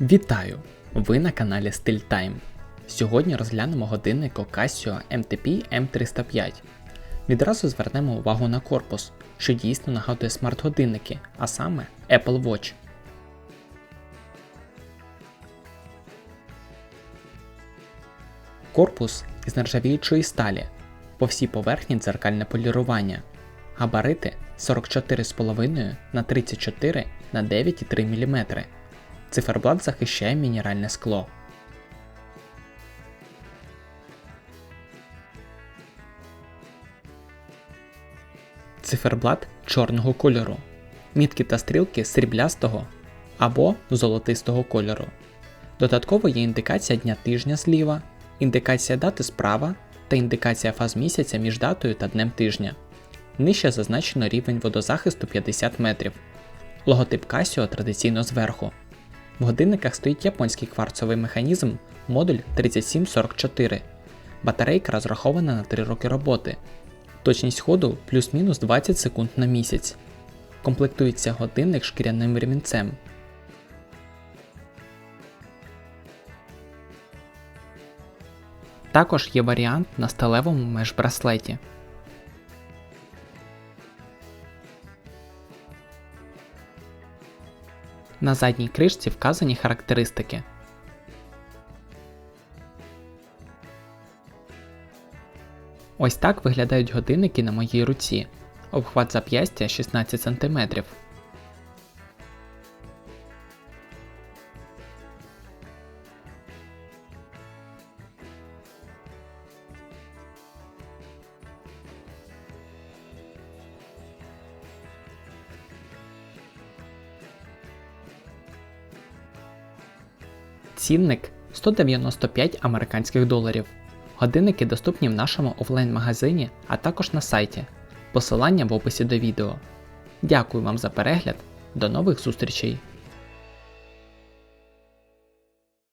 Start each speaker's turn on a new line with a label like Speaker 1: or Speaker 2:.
Speaker 1: Вітаю! Ви на каналі Стиль Time. Сьогодні розглянемо годинник Casio MTP M305. Відразу звернемо увагу на корпус, що дійсно нагадує смарт-годинники, а саме Apple Watch. Корпус із нержавіючої сталі. По всій поверхні дзеркальне полірування. Габарити 44,5 на 34 на 9,3 мм. Циферблат захищає мінеральне скло. Циферблат чорного кольору. Мітки та стрілки сріблястого або золотистого кольору. Додатково є індикація дня тижня зліва, індикація дати справа та індикація фаз місяця між датою та днем тижня. Нижче зазначено рівень водозахисту 50 метрів. Логотип Casio традиційно зверху. В годинниках стоїть японський кварцовий механізм модуль 3744. Батарейка розрахована на 3 роки роботи. Точність ходу плюс-мінус 20 секунд на місяць. Комплектується годинник шкіряним ремінцем. Також є варіант на сталевому межбраслеті. На задній кришці вказані характеристики. Ось так виглядають годинники на моїй руці. Обхват зап'ястя 16 см. Цінник 195 американських доларів. Годинники доступні в нашому офлайн-магазині, а також на сайті. Посилання в описі до відео. Дякую вам за перегляд. До нових зустрічей!